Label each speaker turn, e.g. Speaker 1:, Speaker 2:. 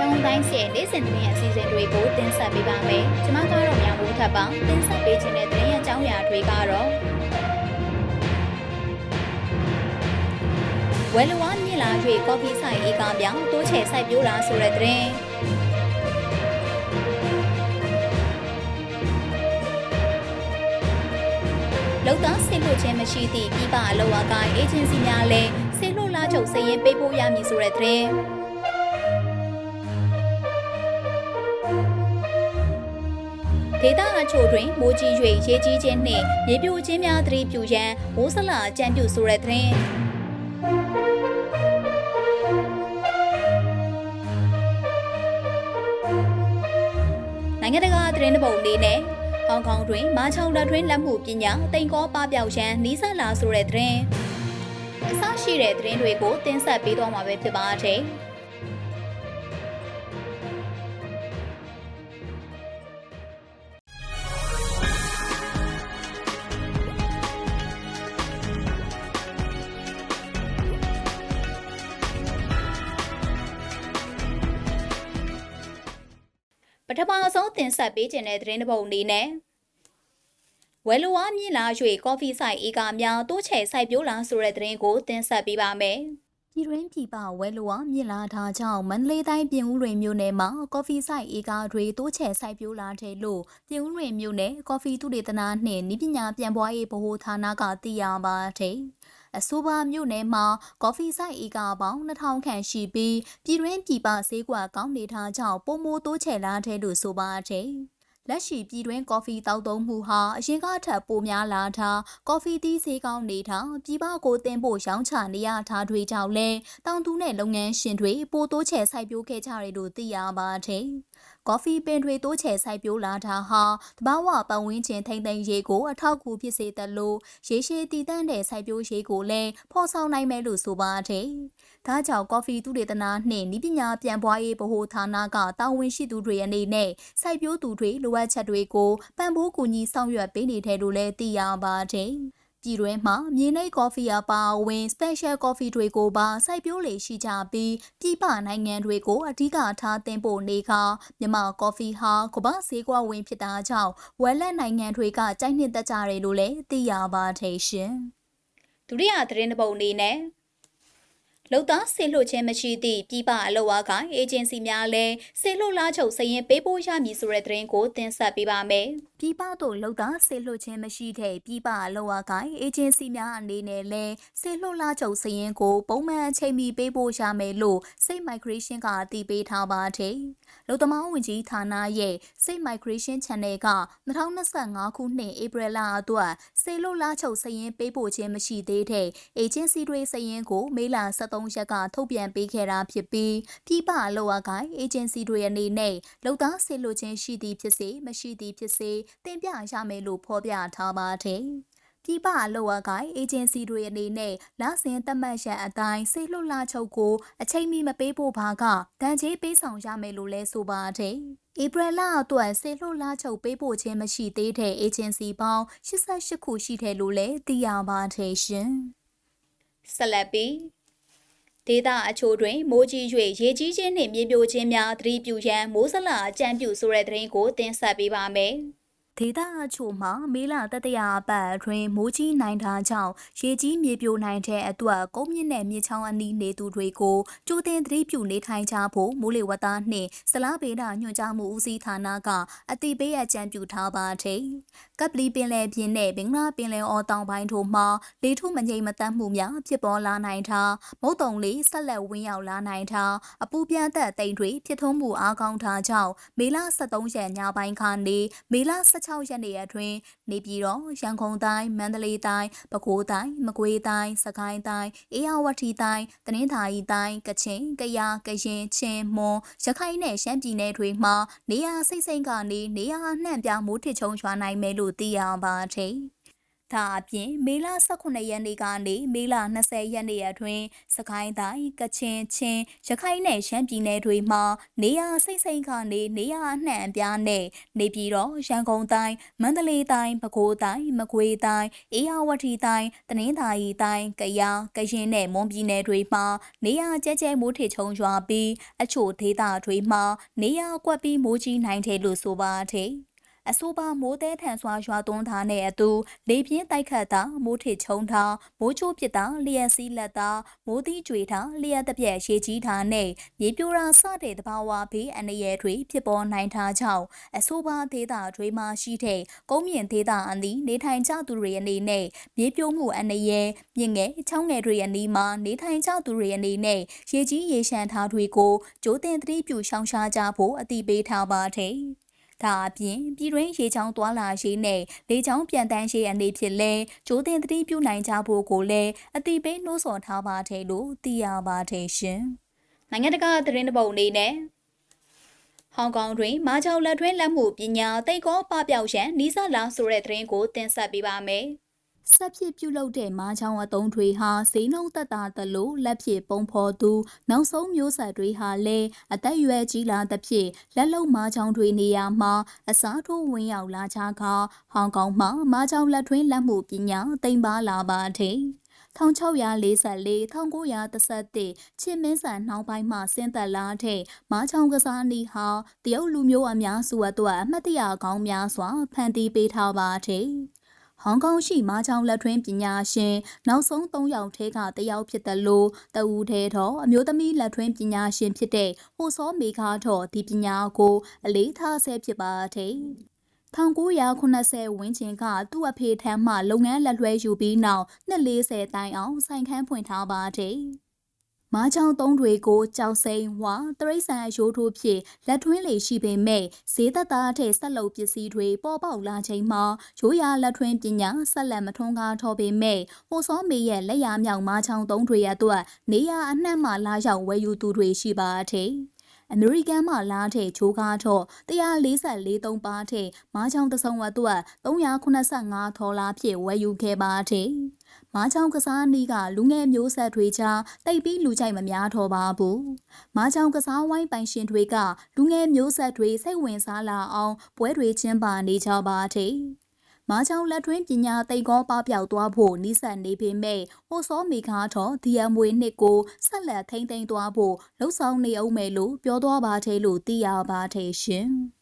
Speaker 1: ရောင်းတိုင်းစီရဲ့နေ့စဉ်သတင်းအစီအစဉ်တွေကိုတင်ဆက်ပေးပါမယ်။ကျွန်မကတော့မြောင်ဦးထပ်ပါတင်ဆက်ပေးခြင်းတဲ့သတင်းအကြောင်းအရာတွေကတော့ဝဲလဝမြင့်လာ၍ကော်ဖီဆိုင်အေးကားပြောင်းတိုးချဲစိုက်ပျိုးလာဆိုတဲ့သတင်းလောက်သားဆင်လို့ခြင်းမရှိသည့်ပြည်ပအလောက်အကိုင်းအေဂျင်စီများလည်းဆင်လို့လာချုပ်စည်ရင်ပေးပို့ရမည်ဆိုတဲ့သတင်း ဒေသအချို့တွင်မိုးကြီး၍ရေကြီးခြင်းနှင့်မြေပြိုခြင်းများသတိပြုရန်မိုးစလာအကြံပြုဆိုတဲ့သတင်းနိုင်ငံတကာသတင်းတစ်ပုဒ်အနေနဲ့ဟောင်ကောင်တွင်မာချောင်လက်တွင်လက်မှုပညာတိမ်ကောပပျောက်ရန်နီးစပ်လာဆိုတဲ့သတင်းအစရှိတဲ့သတင်းတွေကိုတင်ဆက်ပေးသွားမှာပဲဖြစ်ပါတယ်။ ပထမဆုံးတင်ဆက်ပေးခြင်းတဲ့သတင်းတစ်ပုဒ်အနေနဲ့ဝဲလိုဝါမြင့်လာ၍ကော်ဖီဆိုင်အေးကာများတိုးချဲစိုက်ပျိုးလာဆိုတဲ့သတင်းကိုတင်ဆက်ပေးပါမယ်။ပြည်တွင်းပြည်ပဝဲလိုဝါမြင့်လာတာကြောင့်မန္တလေးတိုင်းပြင်ဦးလွင်မြို့နယ်မှာကော်ဖီဆိုင်အေးကာတွေတိုးချဲစိုက်ပျိုးလာတယ်လို့ပြင်ဦးလွင်မြို့နယ်ကော်ဖီသုတေသနနှင့်ဤပညာပြန်ပွားရေးဗဟိုဌာနကသိရပါတယ်။ အဆိုပါမြို့နယ်မှာကော်ဖီဆိုင်ဧကပေါင်း2000ခန့်ရှိပြီးပြည်တွင်းပြည်ပဈေးကွက်ကောင်းနေထားကြောင့်ပုံမိုတိုးချဲလာတဲ့လို့ဆိုပါတယ်။လက်ရှိပြည်တွင်းကော်ဖီတောက်သုံးမှုဟာအရင်ကထပ်ပိုများလာတာကော်ဖီသီးဈေးကောင်းနေတာပြည်ပကိုတင်ဖို့ရောင်းချနေရတာတွေကြောင့်လဲတောင်သူနဲ့လုပ်ငန်းရှင်တွေပိုတိုးချဲစိုက်ပျိုးခဲ့ကြတယ်လို့သိရပါတယ်။ ကော်ဖီပင်တွေတိုးချဲစိုက်ပျိုးလာတာဟာတဘာဝပတ်ဝန်းကျင်ထိမ့်သိမ်းရေးကိုအထောက်အကူဖြစ်စေတယ်လို့ရေရှည်တည်တံ့တဲ့စိုက်ပျိုးရေးကိုလည်းဖော်ဆောင်နိုင်မယ်လို့ဆိုပါတယ်။ဒါကြောင့်ကော်ဖီသုတေသနနှင့်ဤပညာပြန်ပွားရေးဗဟိုဌာနကတာဝန်ရှိသူတွေအနေနဲ့စိုက်ပျိုးသူတွေလိုအပ်ချက်တွေကိုပံ့ပိုးကူညီဆောင်ရွက်ပေးနေတယ်လို့လည်းသိရပါတယ်။ ပြည်တွင်းမှာမြေနှိပ်ကော်ဖီအပါအဝင် special coffee တွေကိုပါစိုက်ပျိုးလေရှိကြပြီးပြည်ပနိုင်ငံတွေကိုအဓိကထားတင်ပို့နေခါမြန်မာကော်ဖီဟာကမ္ဘာဈေးကွက်ဝင်ဖြစ်တာကြောင့်ဝက်လက်နိုင်ငံတွေကကြိုက်နှစ်သက်ကြတယ်လို့လည်းသိရပါတယ်ရှင်ဒုတိယသတင်းတစ်ပုဒ်အနေနဲ့လုံသားဆေလွှတ်ခြင်းမရှိသည့်ပြည်ပအလောက်အကိုင်းအေဂျင်စီများလည်းဆေလွှတ်လားချုပ်စရင်ပေးပို့ရမည်ဆိုတဲ့သတင်းကိုတင်ဆက်ပေးပါမယ်။ ပြည်ပသို့လုံသားဆေလွှတ်ခြင်းမရှိတဲ့ပြည်ပအလောက်အကိုင်းအေဂျင်စီများအနေနဲ့လည်းဆေလွှတ်လားချုပ်စရင်ကို ပုံမှန်အချိန်မီပေးပို့ရမယ်လို့စိတ် migration ကအတည်ပြုထားပါတယ်။လုံသမားဝင်ကြီးဌာနရဲ့စိတ် migration channel က2025ခုနှစ်ဧပြီလအတွက်ဆေလွှတ်လားချုပ်စရင်ပေးပို့ခြင်းမရှိသေးတဲ့အေဂျင်စီတွေစရင်ကို မေလ23ရက်ကထုတ်ပြန်ပေးခဲ့တာဖြစ်ပြီးပြည်ပအလောက်အကိုင်းအေဂျင်စီတွေအနေနဲ့လုံသားဆေလွှတ်ခြင်းရှိသည်ဖြစ်စေမရှိသည်ဖြစ်စေတင်ပြရမယ်လို့ဖော်ပြထားပါတယ်။ပြည်ပအလောက်အကိုင်းအေဂျင်စီတွေအနေနဲ့လစဉ်သတ်မှတ်ရန်အတိုင်းစိတ်လွတ်လာချုပ်ကိုအချိန်မီမပေးဖို့ဘာကတန်ကြီးပေးဆောင်ရမယ်လို့လဲဆိုပါတယ်။ဧပြီလအတွက်ဆေလွတ်လာချုပ်ပေးပို့ခြင်းမရှိသေးတဲ့အေဂျင်စီပေါင်း88ခုရှိတယ်လို့လည်းသိရပါတယ်ရှင်။ဆက်လက်ပြီးဒေသအချို့တွင်မိုးကြီး၍ရေကြီးခြင်းနှင့်မြေပြိုခြင်းများသတိပြုရန်မိုးစလာအကြံပြုဆိုတဲ့သတင်းကိုတင်ဆက်ပေးပါမယ်။ ဒေသအချို့မှာမေလတတရာပတ်အတွင်းမိုးကြီးနိုင်တာကြောင့်ရေကြီးမြေပြိုနိုင်တဲ့အတွက်ကုန်းမြင့်တဲ့မြေချောင်းအနီးနေသူတွေကိုကြိုတင်သတိပြုနေထိုင်ကြဖို့မိုးလေဝသနှင့်စလားပေဒညွှန်ကြားမှုဦးစီးဌာနကအတိပေးအကြံပြုထားပါတယ်။ကပလီပင်လယ်ပြင်နဲ့ဘင်္ဂလားပင်လယ်အော်တောင်ပိုင်းတို့မှာလေထုမငြိမ်မသက်မှုများဖြစ်ပေါ်လာနိုင်တာမုတ်တုံလေးဆက်လက်ဝင်းရောက်လာနိုင်တာအပူပြန်းသက်တိမ်တွေဖြစ်ထွန်းမှုအားကောင်းတာကြောင့်မေလ23ရက်ညပိုင်းခါနေမေလ16ရက်နေ့အတွင်းနေပြည်တော်ရန်ကုန်တိုင်းမန္တလေးတိုင်းပဲခူးတိုင်းမကွေးတိုင်းစကိုင်းတိုင်းအေရဝတီတိုင်းတနင်္သာရီတိုင်းကချင်ကယားကရင်ချင်းမွန်ရခိုင်နဲ့ရှမ်းပြည်နယ်တွေမှာနေရာစိတ်စိတ်ကနေနေရာနှံ့ပြမိုးထစ်ချုံရွာနိုင်မယ်လို့သိရပါတယ်။တ ဒါအပြင်မေလ18ရက်နေ့ကနေမေလ20ရက်နေ့အတွင်းစကိုင်းတိုင်းကချင်ချင်းရခိုင်နဲ့ရှမ်းပြည်နယ်တွေမှာနေရစိတ်စိတ်ကနေနေရအနှံ့အပြားနဲ့နေပြည်တော်ရန်ကုန်တိုင်းမန္တလေးတိုင်းပဲခူးတိုင်းမကွေးတိုင်းအေရဝတီတိုင်းတနင်္သာရီတိုင်းကယားကရင်နဲ့မွန်ပြည်နယ်တွေမှာနေရကျဲကျဲမိုးထစ်ချုံရွာပြီးအချို့ဒေသတွေမှာနေရကွက်ပြီးမိုးကြီးနိုင်တယ်လို့ဆိုပါတဲ့ အဆိုပါမိုးတဲထန်စွာရွာသွန်းထားတဲ့အတူလေပြင်းတိုက်ခတ်တာမိုးထစ်ချုံတာမိုးချိုးပစ်တာလျက်စီးလက်တာမိုးသီးကြွေတာလျက်တစ်ပြက်ရေကြီးတာနဲ့မြေပြိုတာစတဲ့တဘာဝဘေးအန္တရာယ်တွေဖြစ်ပေါ်နိုင်တာကြောင့်အဆိုပါဒေသတွေမှာရှိတဲ့ကုန်းမြင့်ဒေသအနီးနေထိုင်ကြသူတွေအနေနဲ့မြေပြိုမှုအန္တရာယ်မြင့်ငယ်ချောင်းငယ်တွေအနီးမှာနေထိုင်ကြသူတွေအနေနဲ့ရေကြီးရေရှမ်းထားတွေကိုကြိုးတင်သတိပြုရှောင်ရှားကြဖို့အတိပေးထားပါတယ်။ ဒါအပြင်ပြည်တွင်းရေချောင်းသွာလာရေးနဲ့လေချောင်းပြန်တန်းရေးအနေဖြင့်လဲကြိုးတင်သတိပြုနိုင်ကြဖို့ကိုလည်းအတိပေးနှိုးဆော်ထားပါတယ်လို့သိရပါတယ်ရှင်။နိုင်ငံတကာသတင်းတပုတ်အနေနဲ့ဟောင်ကောင်တွင်မာချောင်လက်တွဲလက်မှုပညာတိတ်ကောပပျောက်ရန်နီးစပ်လာဆိုတဲ့သတင်းကိုတင်ဆက်ပေးပါမယ်။ ဆက်ဖြစ်ပြုလုပ်တဲ့မားချောင်းအုံတွေဟာဈေးနှုန်းသက်သာသလိုလက်ဖြစ်ပုံဖော်သူနောက်ဆုံးမျိုးဆက်တွေဟာလည်းအသက်အရွယ်ကြီးလာသဖြင့်လက်လုံမားချောင်းတွေနေရာမှာအစားထိုးဝင်ရောက်လာကြကဟောင်ကောင်မှာမားချောင်းလက်ထွင်းလက်မှုပညာတိမ်ပါလာပါတယ်1644 1931ချင်းမင်းဆန်နှောင်းပိုင်းမှဆင်းသက်လာတဲ့မားချောင်းကစားနီဟာတရုတ်လူမျိုးအများစုအတွက်အမှတ်တရကောင်းများစွာဖန်တီးပေးထားပါတယ်။ ဟောင်ကောင်ရှိမားချောင်းလက်ထွင်းပညာရှင်နောက်ဆုံး၃ယောက်ထဲကတယောက်ဖြစ်တယ်လို့တဦးထဲတော့အမျိုးသမီးလက်ထွင်းပညာရှင်ဖြစ်တဲ့ဟိုစောမေခါတော့ဒီပညာကိုအလေးထားဆဲဖြစ်ပါတယ်1980ဝန်းကျင်ကသူ့အဖေထံမှလုပ်ငန်းလက်လွှဲယူပြီးနောက်နှစ်40တိုင်အောင်ဆိုင်ခန်းဖွင့်ထားပါတယ်။ မားချောင်းသုံးတွေကိုကြောက်စိန်ဝါတရိษံအရိုးထိုးဖြင့်လက်ထွင်းလေရှိပေမဲ့ဈေးသက်သားတဲ့ဆက်လုပ်ပစ္စည်းတွေပေါ်ပေါက်လာချိန်မှာရိုးရာလက်ထွင်းပညာဆက်လက်မထွန်းကားထောပေမဲ့ဟိုစောမေရဲ့လက်ရမြောက်မားချောင်းသုံးတွေအတွက်နေရအနှံ့မှလာရောက်ဝယ်ယူသူတွေရှိပါတဲ့အမေရိကန်မှလာတဲ့ချိုးကားတော့144သုံးပါတဲ့မားချောင်းတဆုံအတွက်385ဒေါ်လာဖြင့်ဝယ်ယူခဲ့ပါတဲ့။ မားချောင်းကစားနည်းကလူငယ်မျိုးဆက်တွေကြားတိတ်ပြီးလူကြိုက်မများတော့ပါဘူး။မားချောင်းကစားဝိုင်းပိုင်ရှင်တွေကလူငယ်မျိုးဆက်တွေစိတ်ဝင်စားလာအောင်ပွဲတွေကျင်းပနေကြပါတဲ့။မားချောင်းလက်ထွင်းပညာတိတ်ကောပပျောက်သွားဖို့နှိစက်နေပေမဲ့ဟိုစောမီကားတော့ဒီအမွေနှစ်ကိုဆက်လက်ထိမ့်သိမ်းသွားဖို့လှုံ့ဆော်နေအောင်မယ်လို့ပြောသွားပါတယ်လို့သိရပါတယ်ရှင်။